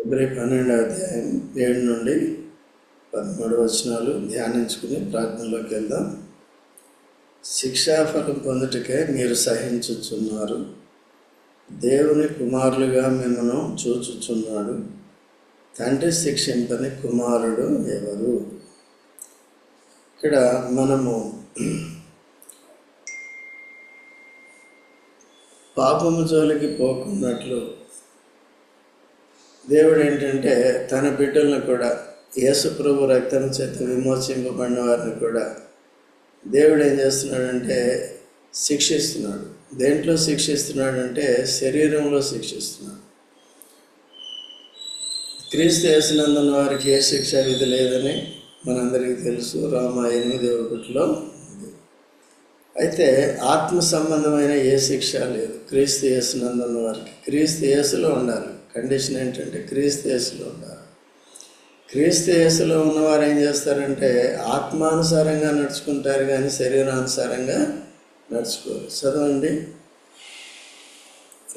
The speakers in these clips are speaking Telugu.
ఫిబ్రవరి పన్నెండవ అధ్యాయం ఏడు నుండి పదమూడు వచనాలు ధ్యానించుకుని ప్రార్థనలోకి వెళ్దాం. శిక్షాఫలం పొందుటకే మీరు సహించుచున్నారు. దేవుని కుమారులుగా మిమ్మను చూచుచున్నాడు. తండ్రి శిక్షింపని కుమారుడు ఎవరు? ఇక్కడ మనము పాపము జోలికి పోకున్నట్లు దేవుడు ఏంటంటే తన బిడ్డలను కూడా యేసు ప్రభు రక్తం చేత విమోచింపబడిన వారిని కూడా దేవుడు ఏం చేస్తున్నాడంటే శిక్షిస్తున్నాడు. దేంట్లో శిక్షిస్తున్నాడంటే శరీరంలో శిక్షిస్తున్నాడు. క్రీస్తు వేసినందున వారికి ఏ శిక్ష విధి లేదని మనందరికీ తెలుసు. రామ ఎనిమిది ఒకటిలో ఉంది. అయితే ఆత్మ సంబంధమైన ఏ శిక్ష లేదు. క్రీస్తు వేసినందున వారికి క్రీస్తు యేసులో ఉండాలి. కండిషన్ ఏంటంటే క్రీస్తు యేసులో ఉండాలి క్రీస్తు యేసులో ఉన్నవారు ఏం చేస్తారంటే ఆత్మానుసారంగా నడుచుకుంటారు కానీ శరీరానుసారంగా నడుచుకోరు. చదవండి.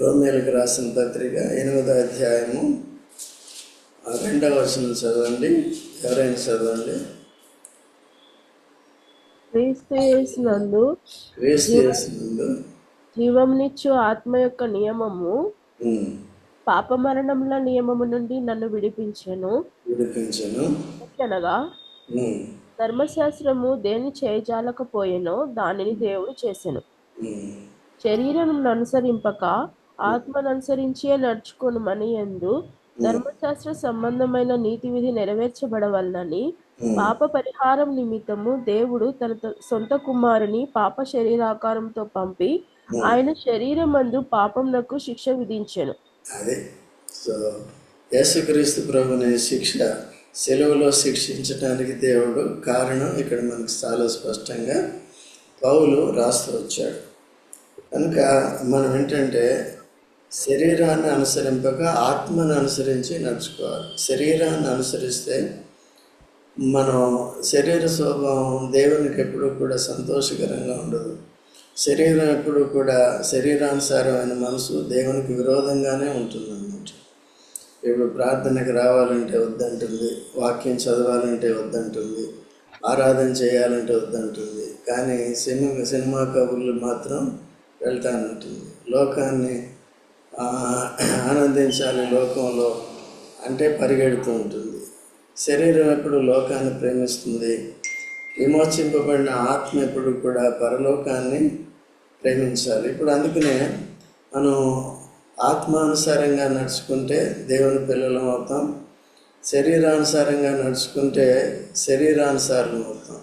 రోమేలకు రాసిన పత్రిక ఎనిమిదో అధ్యాయము ఆ రెండవ వచనం చదవండి. ఎవరైనా చదవండి. క్రీస్తు యేసునందు క్రీస్తు యేసునందు జీవమునిచ్చు ఆత్మ యొక్క నియమము పాప మరణముల నియమము నుండి నన్ను విడిపించెను. విడిపించను. అనగా ధర్మశాస్త్రము దేని చేయజాలకపోయెనో దానిని దేవుడు చేసెను. శరీరం అనుసరింపక ఆత్మను అనుసరించే నడుచుకొను మని ఎందు ధర్మశాస్త్ర సంబంధమైన నీతి విధి నెరవేర్చబడవలనని పాప పరిహారం నిమిత్తము దేవుడు తన సొంత కుమారుని పాప శరీరాకారంతో పంపి ఆయన శరీరమందు పాపమునకు శిక్ష విధించెను. అదే. సో యేసుక్రీస్తు ప్రభుని శిక్ష సెలవులో శిక్షించడానికి దేవుడు కారణం ఇక్కడ మనకు చాలా స్పష్టంగా పౌలు రాస్తూ వచ్చాడు. కనుక మనం ఏంటంటే శరీరాన్ని అనుసరింపక ఆత్మను అనుసరించి నడుచుకోవాలి. శరీరాన్ని అనుసరిస్తే మనం శరీర స్వభావం దేవునికి ఎప్పుడూ కూడా సంతోషకరంగా ఉండదు. శరీరం ఎప్పుడు కూడా శరీరానుసారమైన మనసు దేవునికి విరోధంగానే ఉంటుందన్నమాట. ఇప్పుడు ప్రార్థనకి రావాలంటే వద్దంటుంది వాక్యం చదవాలంటే వద్దంటుంది ఆరాధన చేయాలంటే వద్దంటుంది కానీ సినిమా సినిమా కబుర్లు మాత్రం వెళ్తానంటుంది. లోకాన్ని ఆనందించాలి లోకంలో అంటే పరిగెడుతూ ఉంటుంది. శరీరం ఎప్పుడు లోకాన్ని ప్రేమిస్తుంది? విమోచింపబడిన ఆత్మ ఎప్పుడు కూడా పరలోకాన్ని ప్రేమించాలి. ఇప్పుడు అందుకనే మనం ఆత్మానుసారంగా నడుచుకుంటే దేవుని పిల్లలం అవుతాం. శరీరానుసారంగా నడుచుకుంటే శరీరానుసారం అవుతాం.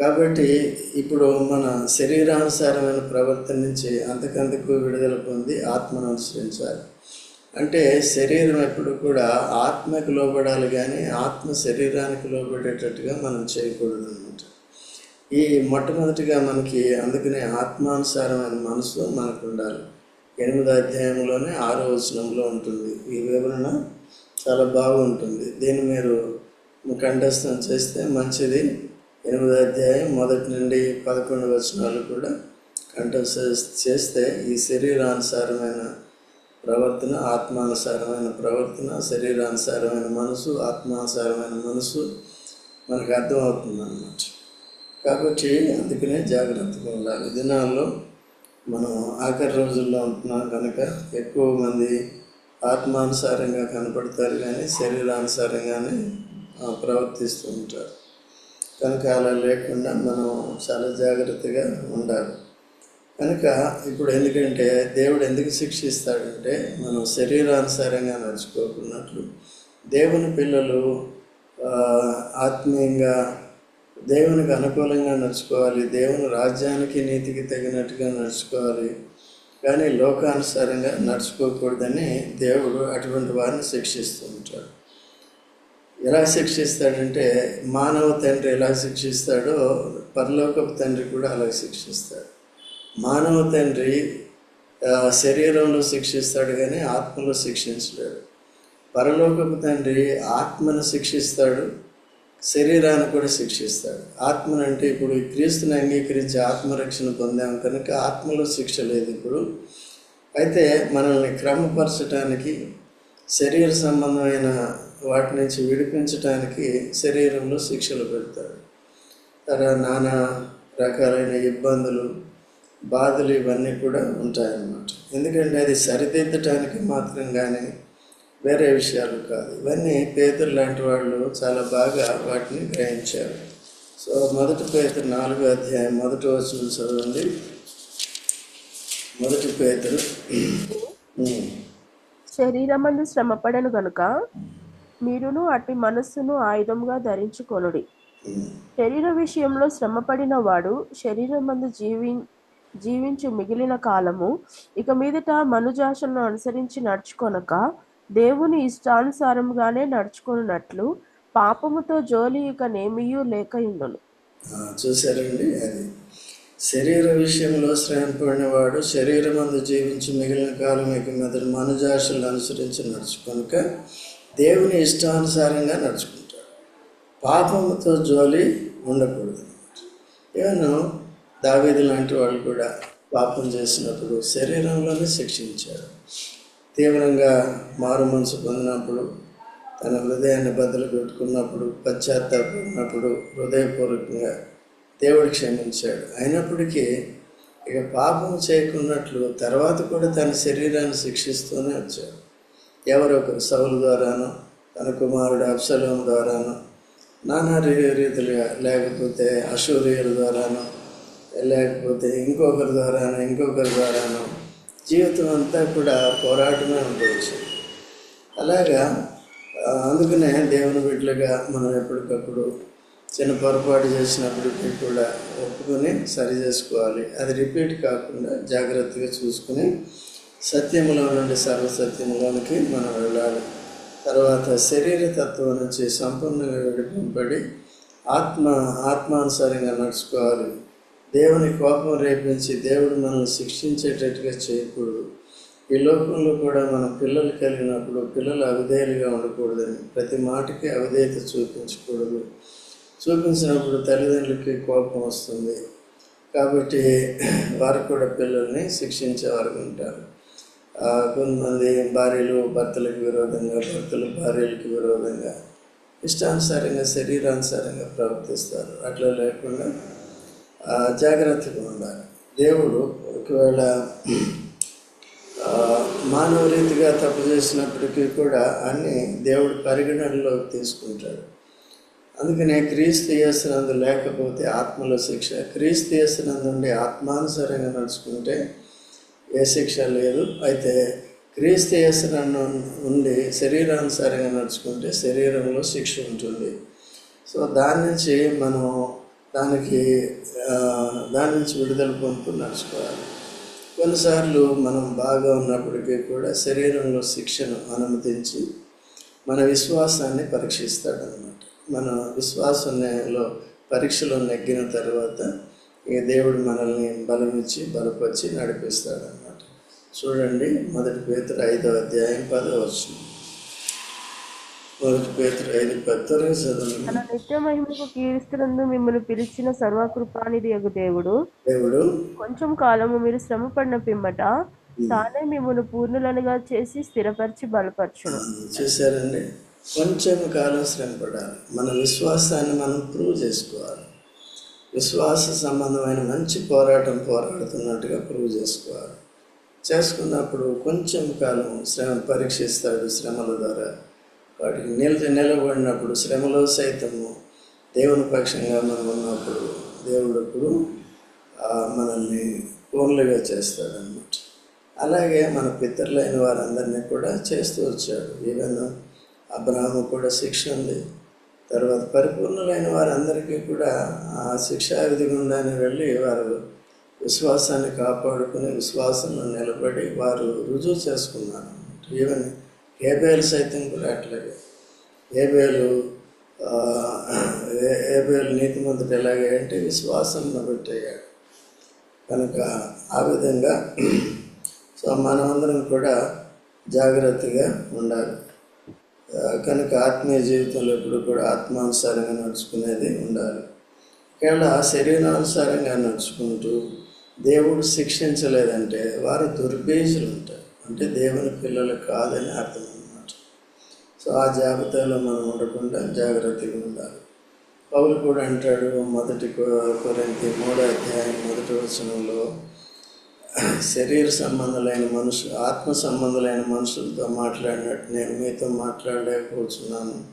కాబట్టి ఇప్పుడు మన శరీరానుసారమైన ప్రవర్తన నుంచి అంతకంతకు విడుదల పొంది ఆత్మను అనుసరించాలి. అంటే శరీరం ఎప్పుడు కూడా ఆత్మకు లోబడాలి కానీ ఆత్మ శరీరానికి లోబడేటట్టుగా మనం చేయకూడదు అనమాట ఈ మొట్టమొదటిగా మనకి అందుకనే ఆత్మానుసారమైన మనసు మనకు ఉండాలి ఎనిమిది అధ్యాయంలోనే ఆరో వచనంలో ఉంటుంది. ఈ వివరణ చాలా బాగుంటుంది. దీన్ని మీరు కంఠస్థం చేస్తే మంచిది. ఎనిమిది అధ్యాయం మొదటి నుండి పదకొండు వచనాలు కూడా కంఠస్థ చేస్తే ఈ శరీరానుసారమైన ప్రవర్తన ఆత్మానుసారమైన ప్రవర్తన శరీరానుసారమైన మనసు ఆత్మానుసారమైన మనసు మనకు అర్థమవుతుంది అన్నమాట కాబట్టి అందుకనే జాగ్రత్తగా ఉండాలి. దినాల్లో మనం ఆఖరి రోజుల్లో ఉంటున్నాం కనుక ఎక్కువ మంది ఆత్మానుసారంగా కనపడతారు కానీ శరీరానుసారంగానే ప్రవర్తిస్తూ ఉంటారు. కనుక అలా లేకుండా మనం చాలా జాగ్రత్తగా ఉండాలి. కనుక ఇప్పుడు ఎందుకంటే దేవుడు ఎందుకు శిక్షిస్తాడంటే మనం శరీరానుసారంగా నడుచుకోకున్నట్లు. దేవుని పిల్లలు ఆత్మీయంగా దేవునికి అనుకూలంగా నడుచుకోవాలి దేవుని రాజ్యానికి నీతికి తగినట్టుగా నడుచుకోవాలి. కానీ లోకానుసారంగా నడుచుకోకూడదని దేవుడు అటువంటి వారిని శిక్షిస్తూ ఉంటాడు. ఎలా శిక్షిస్తాడంటే మానవ తండ్రి ఎలా శిక్షిస్తాడో పరలోకపు తండ్రి కూడా అలా శిక్షిస్తాడు. మానవ తండ్రి శరీరంలో శిక్షిస్తాడు కానీ ఆత్మలో శిక్షించలేడు పరలోకపు తండ్రి ఆత్మను శిక్షిస్తాడు శరీరాన్ని కూడా శిక్షిస్తాడు. ఆత్మను అంటే ఇప్పుడు ఈ క్రీస్తుని అంగీకరించి ఆత్మరక్షణ పొందాం కనుక ఆత్మలో శిక్ష లేదు ఇప్పుడు. అయితే మనల్ని క్రమపరచడానికి శరీర సంబంధమైన వాటి నుంచి విడిపించడానికి శరీరంలో శిక్షలు పెడతాడు. తర్వాత నానా రకాలైన ఇబ్బందులు బాధలు ఇవన్నీ కూడా ఉంటాయన్నమాట. ఎందుకంటే అది సరిదిద్దటానికి మాత్రం కానీ వేరే విషయాలు కాదు. ఇవన్నీ పేదలు లాంటి వాళ్ళు చాలా బాగా వాటిని గ్రహించారు. సో మొదటి పేదరు నాలుగో అధ్యాయం మొదటి వచ్చిన చదవండి. మొదటి పేదరు శరీరమందు శ్రమపడను గనుక మీరును అట్టి మనస్సును ఆయుధముగా ధరించుకొనుడి. శరీర విషయంలో శ్రమపడిన వాడు శరీరమందు జీవి జీవించు మిగిలిన కాలము ఇక మీదట మనుజాషలను అనుసరించి నడుచుకొనక దేవుని ఇష్టానుసారముగానే నడుచుకున్నట్లు పాపముతో జోలి ఇక నేమియూ లేక ఇండును చూశారండి అది శరీర విషయంలో శ్రమ పడినవాడు అందు జీవించి మిగిలిన కాలం ఇక మీద మనుజాషులను అనుసరించి నడుచుకొనక దేవుని ఇష్టానుసారంగా నడుచుకుంటాడు. పాపముతో జోలి ఉండకూడదు. ఏమను దావేది లాంటి వాళ్ళు కూడా పాపం చేసినప్పుడు శరీరంలోనే శిక్షించాడు తీవ్రంగా మారు మనసు పొందినప్పుడు తన హృదయాన్ని బద్దలు పెట్టుకున్నప్పుడు పశ్చాత్తాపడినప్పుడు హృదయపూర్వకంగా దేవుడు క్షమించాడు. అయినప్పటికీ ఇక పాపం చేయకున్నట్లు తర్వాత కూడా తన శరీరాన్ని శిక్షిస్తూనే వచ్చాడు. ఎవరొకరు సౌలు ద్వారానో తన కుమారుడు అప్సలం ద్వారానో నానా రీ- లేకపోతే అశూర్యుల ద్వారానో లేకపోతే ఇంకొకరి ద్వారానో ఇంకొకరి ద్వారానో జీవితం అంతా కూడా పోరాటమే ఉండవచ్చు. అలాగా అందుకనే దేవుని బిడ్డలుగా మనం ఎప్పటికప్పుడు చిన్న పొరపాటు చేసినప్పటికీ కూడా ఒప్పుకొని సరి చేసుకోవాలి. అది రిపీట్ కాకుండా జాగ్రత్తగా చూసుకుని సత్యంలో నుండి సర్వసత్యంలోనికి మనం వెళ్ళాలి. తర్వాత శరీర తత్వం నుంచి సంపూర్ణంగా విడిపింపబడి ఆత్మ ఆత్మానుసారంగా నడుచుకోవాలి. దేవుని కోపం రేపించి దేవుడు మనల్ని శిక్షించేటట్టుగా చేయకూడదు. ఈ లోకంలో కూడా మన పిల్లలు కలిగినప్పుడు పిల్లలు అవిధేయులుగా ఉండకూడదని ప్రతి మాటకి అవిధేయత చూపించకూడదు. చూపించినప్పుడు తల్లిదండ్రులకి కోపం వస్తుంది. కాబట్టి వారు కూడా పిల్లల్ని శిక్షించేవారు ఉంటారు. కొంతమంది భార్యలు భర్తలకు విరోధంగా భర్తలు భార్యలకు విరోధంగా ఇష్టానుసారంగా శరీరానుసారంగా ప్రవర్తిస్తారు. అట్లా లేకుండా జాగ్రత్తగా ఉండాలి. దేవుడు ఒకవేళ మానవ రీతిగా తప్పు చేసినప్పటికీ కూడా అన్ని దేవుడు పరిగణనలోకి తీసుకుంటాడు. అందుకనే క్రీస్తు యేసునందు లేకపోతే ఆత్మలో శిక్ష క్రీస్తు యేసునందు ఉండి ఆత్మానుసారంగా నడుచుకుంటే ఏ శిక్ష లేదు. అయితే క్రీస్తు యేసునందు ఉండి శరీరానుసారంగా నడుచుకుంటే శరీరంలో శిక్ష ఉంటుంది. సో దాని నుంచి మనం దానికి దాని నుంచి విడుదల పొందుతూ నడుచుకోవాలి. కొన్నిసార్లు మనం బాగా ఉన్నప్పటికీ కూడా శరీరంలో శిక్షను అనుమతించి మన విశ్వాసాన్ని పరీక్షిస్తాడనమాట మన విశ్వాసంలో పరీక్షలో నెగ్గిన తర్వాత ఇక దేవుడు మనల్ని బలమిచ్చి బలపరిచి నడిపిస్తాడనమాట చూడండి మొదటి పేతురు ఐదో అధ్యాయం పదో వచ్చింది మొదటి పేతురు ఐదు పత్తరే చదవండి తన నిత్య మహిమకు కీర్తినందు మిమ్మల్ని పిలిచిన సర్వకృపానిధి యగు దేవుడు. దేవుడు. కొంచెం కాలము మీరు శ్రమ పడిన పిమ్మట తానే మిమ్మల్ని పూర్ణులనుగా చేసి స్థిరపరిచి బలపరచును. చూసారండి కొంచెం కాలం శ్రమ పడాలి. మన విశ్వాసాన్ని మనం ప్రూవ్ చేసుకోవాలి. విశ్వాస సంబంధమైన మంచి పోరాటం పోరాడుతున్నట్టుగా ప్రూవ్ చేసుకోవాలి. చేసుకున్నప్పుడు కొంచెం కాలం శ్రమ పరీక్షిస్తాడు శ్రమల ద్వారా. వాటికి నిలిచి నిలబడినప్పుడు శ్రమలో సైతము దేవుని పక్షంగా మనం ఉన్నప్పుడు దేవుడు అప్పుడు మనల్ని కోన్లుగా చేస్తాడనమాట అలాగే మన పితరులైన వారందరినీ కూడా చేస్తూ వచ్చాడు. ఈవెన్ అబ్రహాము కూడా శిక్ష ఉంది. తర్వాత పరిపూర్ణులైన వారందరికీ కూడా ఆ శిక్షా విధి గుండానే వెళ్ళి వారు విశ్వాసాన్ని కాపాడుకుని విశ్వాసంలో నిలబడి వారు రుజువు చేసుకున్నారు ఈవెన్ ఏబేలు సైతం కూడా అట్లాగే. ఏబేలు ఆ, ఏ- ఏబేలు ఎలాగే అంటే విశ్వాసంలో పెట్టయ్యాడు కనుక ఆ విధంగా సో మనమందరం కూడా జాగ్రత్తగా ఉండాలి. కనుక ఆత్మీయ జీవితంలో ఎప్పుడు కూడా ఆత్మానుసారంగా నడుచుకునేది ఉండాలి. ఒకవేళ శరీరానుసారంగా నడుచుకుంటూ దేవుడు శిక్షించలేదంటే వారు దుర్బీజులు ఉంటారు. అంటే దేవుని పిల్లలు కాదని అర్థం అనమాట సో ఆ జాబితాలో మనం ఉండకుండా జాగ్రత్తగా ఉండాలి. పౌలు కూడా అంటాడు మొదటి కొ- మూడో అధ్యాయం మొదటి వచనంలో శరీర సంబంధులైన మనుషులు ఆత్మ సంబంధులైన మనుషులతో మాట్లాడినట్టు నేను మీతో మాట్లాడలేకపోతున్నాను.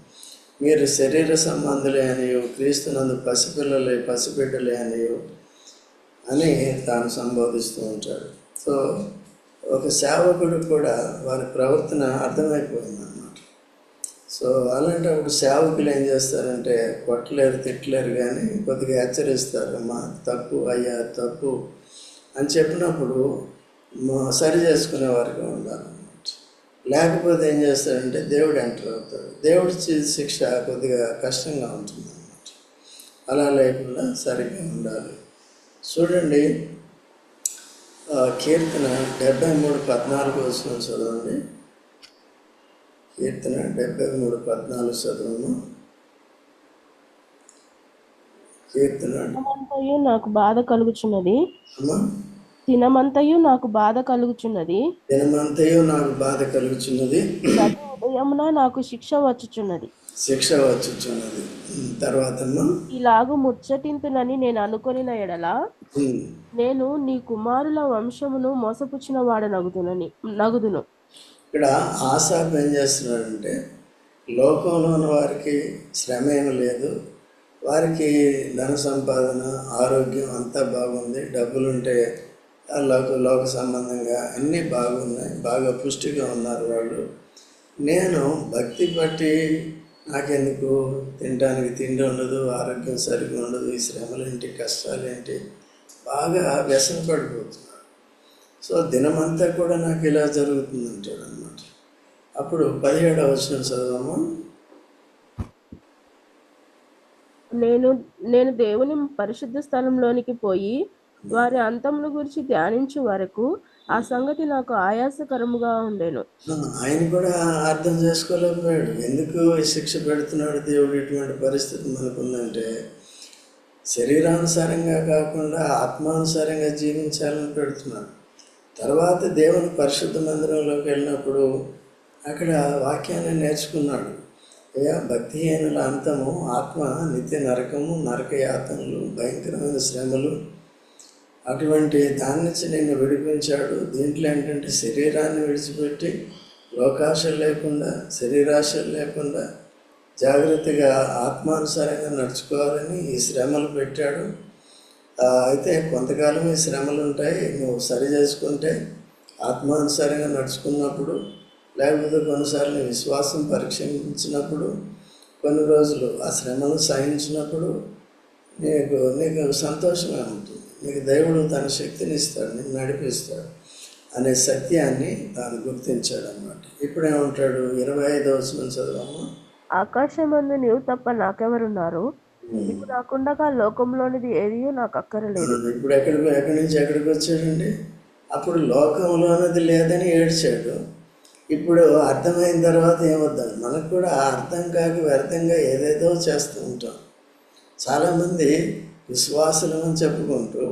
మీరు శరీర సంబంధులే అనియో క్రీస్తునందు పసిపిల్లలే పసిబిడ్డలే అనియో అని తాను సంబోధిస్తూ ఉంటాడు. సో ఒక సేవకుడు కూడా వారి ప్రవర్తన అర్థమైపోయింది అన్నమాట సో అలాంటప్పుడు సేవకులు ఏం చేస్తారంటే కొట్టలేరు తిట్టలేరు కానీ కొద్దిగా హెచ్చరిస్తారు మా తప్పు అయ్యా తప్పు అని చెప్పినప్పుడు సరి చేసుకునే వారికి ఉండాలన్నమాట. లేకపోతే ఏం చేస్తారంటే దేవుడు ఎంటర్ అవుతాడు. దేవుడి శిక్ష కొద్దిగా కష్టంగా ఉంటుంది అన్నమాట అలా లేకుండా సరిగ్గా ఉండాలి. చూడండి కీర్తన డెబ్బై మూడు పద్నాలుగు వచ్చిన చదవండి. కీర్తన డెబ్బై మూడు పద్నాలుగు చదవము. కీర్తన దినమంతయు నాకు బాధ కలుగుచున్నది. అమ్మా? దినమంతయు నాకు బాధ కలుగుచున్నది. దినమంతయు నాకు బాధ కలుగుచున్నది. ఉదయమున నాకు శిక్ష వచ్చుచున్నది. శిక్ష వచ్చుచున్నది. తర్వాత ఇలాగు ముచ్చటింతునని నేను అనుకొనిన ఎడల నేను నీ కుమారుల వంశమును మోసపుచ్చిన వాడనగుదునని నగుదును. ఇక్కడ ఆశాప్ ఏం చేస్తున్నాడంటే లోకంలో ఉన్న వారికి శ్రమ ఏమి లేదు. వారికి ధన సంపాదన ఆరోగ్యం అంతా బాగుంది. డబ్బులుంటే లోక లోక సంబంధంగా అన్నీ బాగున్నాయి. బాగా పుష్టిగా ఉన్నారు వాళ్ళు. నేను భక్తి బట్టి నాకెందుకు? తినడానికి తిండి ఉండదు ఆరోగ్యం సరిగ్గా ఉండదు ఈ శ్రమలేంటి కష్టాలేంటి? బాగా వ్యసన పడిపోతున్నాడు సో దినమంతా కూడా నాకు ఇలా జరుగుతుంది అంటాడు అనమాట అప్పుడు పదిహేడవ వచ్చిన చదవము నేను నేను దేవుని పరిశుద్ధ స్థలంలోనికి పోయి వారి అంతమును గురించి ధ్యానించు వరకు ఆ సంగతి నాకు ఆయాసకరముగా ఉండేను. ఆయన కూడా అర్థం చేసుకోలేకపోయాడు ఎందుకు శిక్ష పెడుతున్నాడు దేవుడు ఇటువంటి పరిస్థితి మనకుందంటే శరీరానుసారంగా కాకుండా ఆత్మానుసారంగా జీవించాలని పెడుతున్నాడు. తర్వాత దేవుని పరిశుద్ధ మందిరంలోకి వెళ్ళినప్పుడు అక్కడ వాక్యాన్ని నేర్చుకున్నాడు. అయ్యా భక్తిహీనుల అంతము ఆత్మ నిత్య నరకము నరక యాతనలు భయంకరమైన శ్రమలు అటువంటి దాని నుంచి నిన్ను విడిపించాడు. దీంట్లో ఏంటంటే శరీరాన్ని విడిచిపెట్టి లోకాశలు లేకుండా శరీరాశలు లేకుండా జాగ్రత్తగా ఆత్మానుసారంగా నడుచుకోవాలని ఈ శ్రమలు పెట్టాడు. అయితే కొంతకాలం ఈ శ్రమలు ఉంటాయి. నువ్వు సరి చేసుకుంటే ఆత్మానుసారంగా నడుచుకున్నప్పుడు లేకపోతే కొన్నిసార్లు విశ్వాసం పరీక్షించినప్పుడు కొన్ని రోజులు ఆ శ్రమను సహించినప్పుడు నీకు నీకు సంతోషమే ఉంటుంది. నీకు దేవుడు తన శక్తిని ఇస్తాడు నేను నడిపిస్తాడు అనే సత్యాన్ని తాను గుర్తించాడు అనమాట ఇప్పుడు ఏమంటాడు ఇరవై ఐదో వచ్చిన చదవమ్మా. ఆకాశమందు నీవు తప్ప నాకెవరున్నారు? నీవు నాకుండగా లోకంలోనిది ఏది నాకు అక్కరలేదు. ఇప్పుడు ఎక్కడికి ఎక్కడి నుంచి ఎక్కడికి వచ్చాడండి? అప్పుడు లోకంలో అన్నది లేదని ఏడ్చాడు. ఇప్పుడు అర్థమైన తర్వాత ఏమొద్దాం మనకు కూడా అర్థం కాక వ్యర్థంగా ఏదేదో చేస్తూ ఉంటాం. చాలామంది విశ్వాసులమని చెప్పుకుంటూ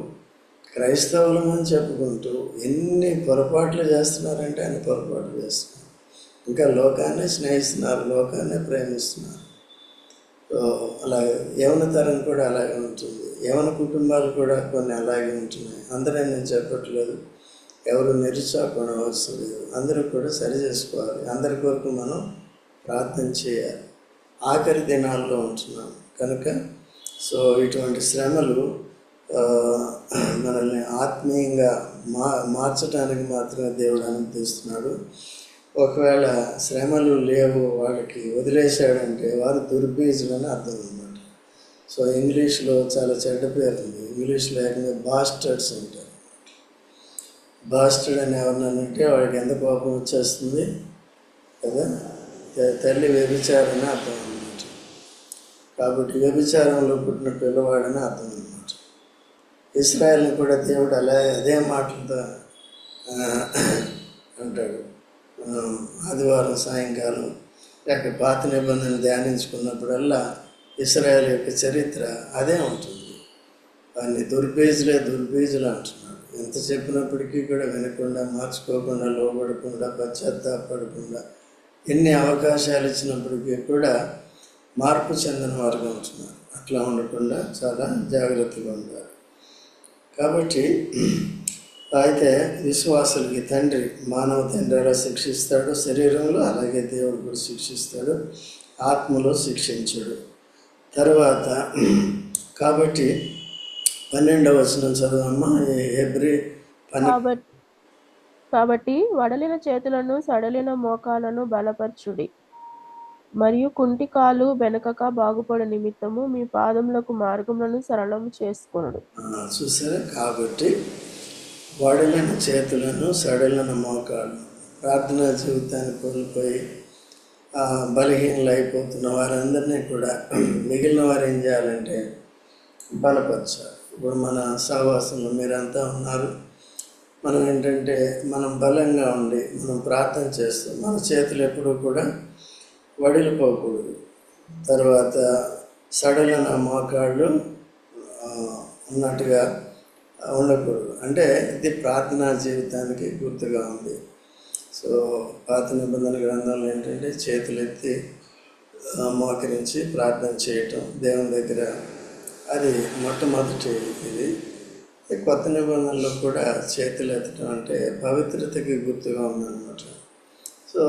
క్రైస్తవులమని చెప్పుకుంటూ ఎన్ని పొరపాట్లు చేస్తున్నారంటే అన్ని పొరపాట్లు చేస్తున్నారు. ఇంకా లోకాన్ని స్నేహిస్తున్నారు లోకాన్ని ప్రేమిస్తున్నారు. సో యవన తరం కూడా అలాగే ఉంటుంది. యవన కుటుంబాలు కూడా కొన్ని అలాగే ఉంటున్నాయి. అందరూ నేను చెప్పట్లేదు. ఎవరు నిరుత్సాహపడం అవసరం లేదు. అందరూ కూడా సరి చేసుకోవాలి. అందరి కొరకు మనం ప్రార్థన చేయాలి. ఆఖరి దినాల్లో ఉంటున్నాం. కనుక సో ఇటువంటి శ్రమలు మనల్ని ఆత్మీయంగా మా మార్చడానికి మాత్రమే దేవుడు అనుమతిస్తున్నాడు ఒకవేళ శ్రమలు లేవు వాళ్ళకి వదిలేశాడంటే వారు దుర్బీజులని అర్థం అనమాట సో ఇంగ్లీష్లో చాలా చెడ్డ పేరు ఉంది. ఇంగ్లీష్లో ఏకంగా బాస్టర్డ్స్ అంటారు బాస్టర్డ్ అని ఎవరినంటే వాళ్ళకి ఎంత కోపం వచ్చేస్తుంది? కదా? తల్లి వ్యభిచారని అర్థం అనమాట కాబట్టి వ్యభిచారంలో పుట్టిన పిల్లవాడని అర్థం అనమాట ఇస్రాయల్ని కూడా దేవుడు అలా అదే మాటలతో అంటాడు. ఆదివారం సాయంకాలం లేక పాత నిబంధన ధ్యానించుకున్నప్పుడల్లా ఇస్రాయల్ యొక్క చరిత్ర అదే ఉంటుంది. వాడిని దుర్బేజులే దుర్బేజులు అంటున్నాడు ఎంత చెప్పినప్పటికీ కూడా వినకుండా మార్చుకోకుండా లోబడకుండా పశ్చాత్తాపడకుండా ఎన్ని అవకాశాలు ఇచ్చినప్పటికీ కూడా మార్పు చెందిన వారుగా ఉంటున్నారు. అట్లా ఉండకుండా చాలా జాగ్రత్తగా ఉండాలి కాబట్టి అయితే విశ్వాసులకి తండ్రి మానవ తండ్రి ఎలా శిక్షిస్తాడు శరీరంలో అలాగే దేవుడు కూడా శిక్షిస్తాడు ఆత్మలో శిక్షించాడు. తర్వాత కాబట్టి పన్నెండవ వచనం చదవమ్మా ఎబ్రీ పన్నె కాబట్టి కాబట్టి వడలిన చేతులను సడలిన మోకాలను బలపరచుడి. మరియు కుంటికాలు వెనకక బాగుపడు నిమిత్తము మీ పాదములకు మార్గములను సరళము చేసుకొనుడు. చూసారా? కాబట్టి వడలిన చేతులను సడలిన మోకాలు ప్రార్థనా జీవితాన్ని కోల్పోయి బలహీనలు అయిపోతున్న వారందరినీ కూడా మిగిలిన వారు ఏం చేయాలంటే బలపరచాలి. ఇప్పుడు మన సహవాసంలో మీరంతా ఉన్నారు. మనం ఏంటంటే మనం బలంగా ఉండి మనం ప్రార్థన చేస్తాం మన చేతులు ఎప్పుడూ కూడా వడిలిపోకూడదు. తర్వాత సడలిన మోకాళ్ళు ఉన్నట్టుగా ఉండకూడదు. అంటే ఇది ప్రార్థనా జీవితానికి గుర్తుగా ఉంది. సో పాత నిబంధన గ్రంథంలో ఏంటంటే చేతులు ఎత్తి మోకరించి ప్రార్థన చేయటం దేవుని దగ్గర అది మొట్టమొదటి ఇది. కొత్త నిబంధనలో కూడా చేతులు ఎత్తడం అంటే పవిత్రతకి గుర్తుగా ఉందన్నమాట. సో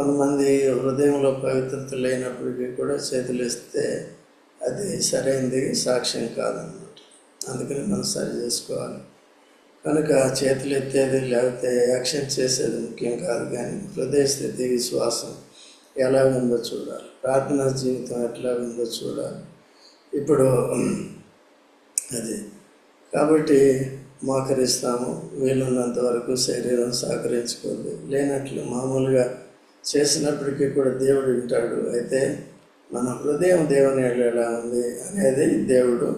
కొంతమంది హృదయంలో పవిత్రత లేనప్పటికీ కూడా చేతులు ఇస్తే అది సరైనది సాక్ష్యం కాదన్నమాట. అందుకని మనం సరి చేసుకోవాలి. కనుక చేతులు ఎత్తేది లేకపోతే యాక్షన్ చేసేది ముఖ్యం కాదు కానీ హృదయ స్థితి విశ్వాసం ఎలా ఉందో చూడాలి. ప్రార్థనా జీవితం ఎట్లా ఉందో చూడాలి. ఇప్పుడు అది. కాబట్టి మోకరిస్తాము వీలున్నంత వరకు శరీరం సహకరించుకోదు. లేనట్లు మామూలుగా చేసినప్పటికీ కూడా దేవుడు వింటాడు. అయితే మన హృదయం దేవుని ఎలా ఉంది అనేది దేవుడు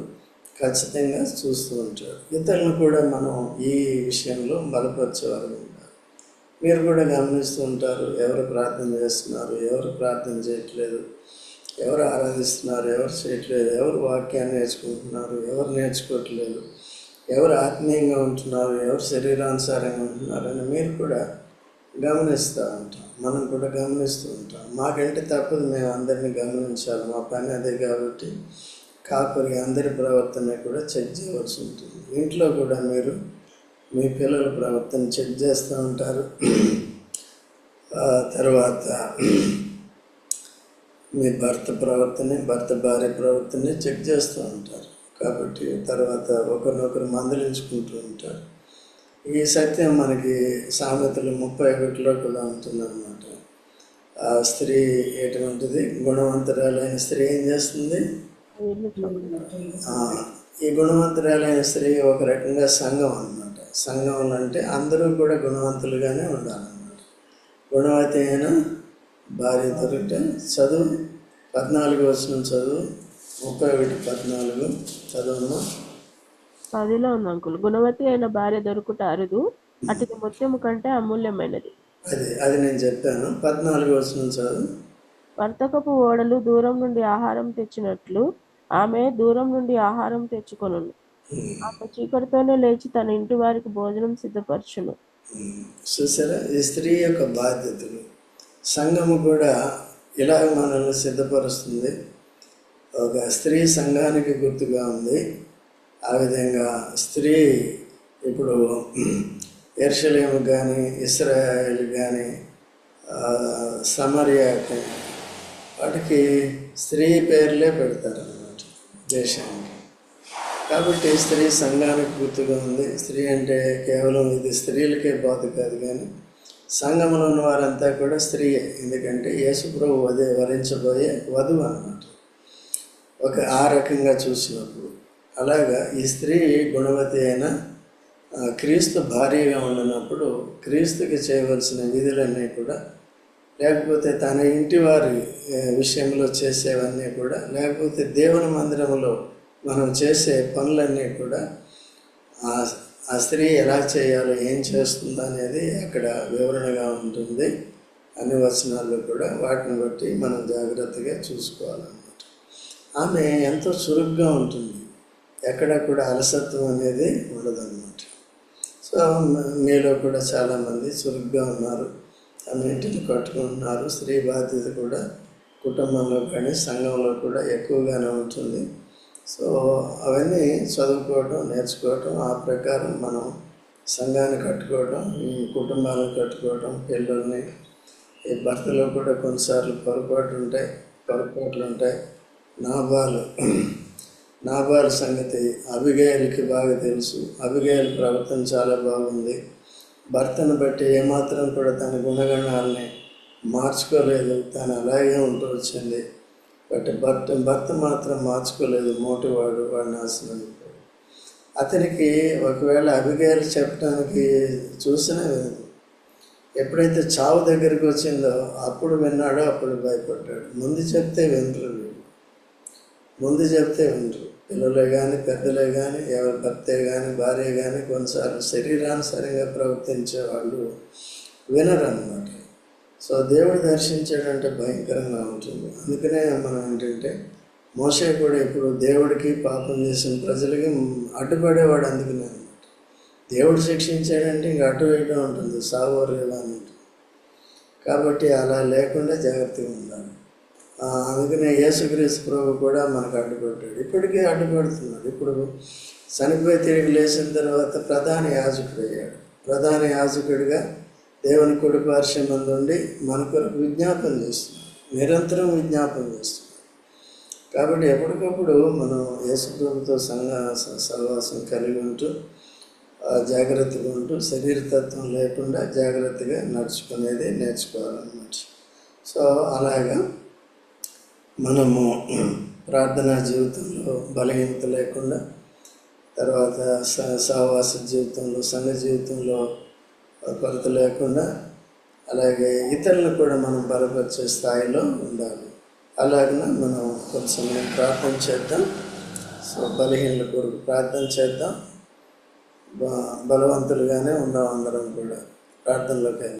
ఖచ్చితంగా చూస్తూ ఉంటాడు. ఇతరులను కూడా మనం ఈ విషయంలో బలపరిచేవారు ఉంటారు. మీరు కూడా గమనిస్తూ ఉంటారు ఎవరు ప్రార్థన చేస్తున్నారు ఎవరు ప్రార్థన చేయట్లేదు ఎవరు ఆరాధిస్తున్నారు ఎవరు చేయట్లేదు ఎవరు వాక్యాన్ని నేర్చుకుంటున్నారు ఎవరు నేర్చుకోవట్లేదు ఎవరు ఆత్మీయంగా ఉంటున్నారు ఎవరు శరీరానుసారంగా ఉంటున్నారు అని మీరు కూడా గమనిస్తూ ఉంటాం. మనం కూడా గమనిస్తూ ఉంటాం. మాకంటే తప్పదు మేము అందరినీ గమనించాలి. మా పని అదే కాబట్టి కాపరి అందరి ప్రవర్తన కూడా చెక్ చేయవలసి ఉంటుంది. ఇంట్లో కూడా మీరు మీ పిల్లల ప్రవర్తన చెక్ చేస్తూ ఉంటారు. తర్వాత మీ భర్త ప్రవర్తన భర్త భార్య ప్రవర్తన చెక్ చేస్తూ ఉంటారు. కాబట్టి తర్వాత ఒకరినొకరు మందలించుకుంటూ ఉంటారు. ఈ సత్యం మనకి సామెతలు ముప్పై ఒకటిలో కూడా ఉంటుందన్నమాట. ఆ స్త్రీ ఎటువంటిది? గుణవంతురాలైన స్త్రీ ఏం చేస్తుంది? ఈ గుణవంతురాలైన స్త్రీ ఒక రకంగా సంఘం అనమాట సంఘం అంటే అందరూ కూడా గుణవంతులుగానే ఉండాలన్నమాట. గుణవతి అయిన భార్య దొరికితే చదువు పద్నాలుగు వచ్చిన చదువు ముప్పై ఒకటి పద్నాలుగు చదువును పదిలో ఉంది అంకుల్. గుణవతి అయిన భార్య దొరుకుట అరుదు అటుది ముత్యము కంటే అమూల్యమైనది. అది అది నేను చెప్పాను. పద్నాలుగు వచ్చిన చదువు. వర్తకపు ఓడలు దూరం నుండి ఆహారం తెచ్చినట్లు ఆమె దూరం నుండి ఆహారం తెచ్చుకొను ఆమె చీకటితోనే లేచి తన ఇంటి వారికి భోజనం సిద్ధపరచును. చూసారా? ఈ స్త్రీ యొక్క బాధ్యతలు. సంఘము కూడా ఇలా మనల్ని సిద్ధపరుస్తుంది. ఒక స్త్రీ సంఘానికి గుర్తుగా ఉంది. ఆ విధంగా స్త్రీ ఇప్పుడు ఎర్షలేము కానీ ఇస్రాయల్ కానీ సమరియా కానీ వాటికి స్త్రీ పేర్లే పెడతారు అన్నమాట దేశానికి. కాబట్టి స్త్రీ సంఘానికి గుర్తుగా ఉంది. స్త్రీ అంటే కేవలం ఇది స్త్రీలకే బాధ కాదు కానీ సంఘంలో ఉన్న వారంతా కూడా స్త్రీయే. ఎందుకంటే యేసుప్రభు అదే వరించబోయే వధువు అన్నమాట. ఒక ఆ రకంగా చూసినప్పుడు అలాగా ఈ స్త్రీ గుణవతి అయిన క్రీస్తు భార్యగా ఉండినప్పుడు క్రీస్తుకి చేయవలసిన విధులన్నీ కూడా లేకపోతే తన ఇంటి వారి విషయంలో చేసేవన్నీ కూడా లేకపోతే దేవుని మందిరంలో మనం చేసే పనులన్నీ కూడా ఆ ఆ స్త్రీ ఎలా చేయాలో ఏం చేస్తుందో అనేది అక్కడ వివరణగా ఉంటుంది. అన్ని వచనాల్లో కూడా వాటిని బట్టి మనం జాగ్రత్తగా చూసుకోవాలన్నమాట. ఆమె ఎంతో చురుగ్గా ఉంటుంది. ఎక్కడ కూడా అలసత్వం అనేది ఉండదన్నమాట. సో మీలో కూడా చాలామంది చురుగ్గా ఉన్నారు. అన్నింటిని కట్టుకుంటున్నారు. స్త్రీ బాధ్యత కూడా కుటుంబంలో కానీ సంఘంలో కూడా ఎక్కువగానే ఉంటుంది. సో అవన్నీ చదువుకోవటం నేర్చుకోవటం ఆ ప్రకారం మనం సంఘాన్ని కట్టుకోవడం ఈ కుటుంబాలను కట్టుకోవడం పిల్లల్ని ఈ భర్తలో కూడా కొన్నిసార్లు పొరపాట్లు ఉంటాయి పొరపాట్లు ఉంటాయి నాభాలు నాబార్ సంగతి అభిగాయలకి బాగా తెలుసు. అభిగాయల ప్రవర్తన చాలా బాగుంది. భర్తను బట్టి ఏమాత్రం కూడా తన గుణగణాలని మార్చుకోలేదు. తను అలాగే ఉంటూ వచ్చింది. బట్ భర్త భర్త మాత్రం మార్చుకోలేదు. మోటివాడు వాడిని నాశనం అతనికి ఒకవేళ అభిగాయలు చెప్పడానికి చూసినా ఎప్పుడైతే చావు దగ్గరికి వచ్చిందో అప్పుడు విన్నాడో అప్పుడు భయపడ్డాడు. ముందు చెప్తే వినరు ముందు చెప్తే వినరు పిల్లలే కానీ పెద్దలే కానీ ఎవరి భర్తే కానీ భార్య కానీ కొన్నిసార్లు శరీరానుసారంగా ప్రవర్తించే వాళ్ళు వినరు అన్నమాట సో దేవుడు దర్శించాడంటే భయంకరంగా ఉంటుంది. అందుకనే మనం ఏంటంటే మోసే కూడా ఇప్పుడు దేవుడికి పాపం చేసిన ప్రజలకి అడ్డుపడేవాడు అందుకనే అనమాట దేవుడు శిక్షించాడంటే ఇంక అటు వేయడం ఉంటుంది. సాగోరేలా అని కాబట్టి అలా లేకుండా జాగ్రత్తగా ఉండాలి. అందుకనే యేసుక్రీస్తు ప్రభు కూడా మనకు అడ్డుపెట్టాడు ఇప్పటికీ అడ్డుపెడుతున్నాడు. ఇప్పుడు చనిపోయి తిరిగి లేచిన తర్వాత ప్రధాన యాజకుడు అయ్యాడు. ప్రధాన యాజకుడిగా దేవుని కుడి పార్శ్వమంది ఉండి మన కొరకు విజ్ఞాపన చేస్తున్నాడు. నిరంతరం విజ్ఞాపన చేస్తున్నాడు. కాబట్టి ఎప్పటికప్పుడు మనం యేసుప్రభుతో సంఘ సహవాసం కలిగి ఉంటూ జాగ్రత్తగా ఉంటూ శరీరతత్వం లేకుండా జాగ్రత్తగా నడుచుకునేది నేర్చుకోవాలన్నమాట. సో అలాగా మనము ప్రార్థనా జీవితంలో బలహీనత లేకుండా తర్వాత స- సహవాస జీవితంలో సంఘ జీవితంలో కొరత లేకుండా అలాగే ఇతరులను కూడా మనం బలపరిచే స్థాయిలో ఉండాలి. అలాగనే మనం కొంచెం ప్రార్థన చేద్దాం. సో బలహీనల కొరకు ప్రార్థన చేద్దాం. బ- బలవంతులుగానే ఉన్నాం అందరం కూడా. ప్రార్థనలోకి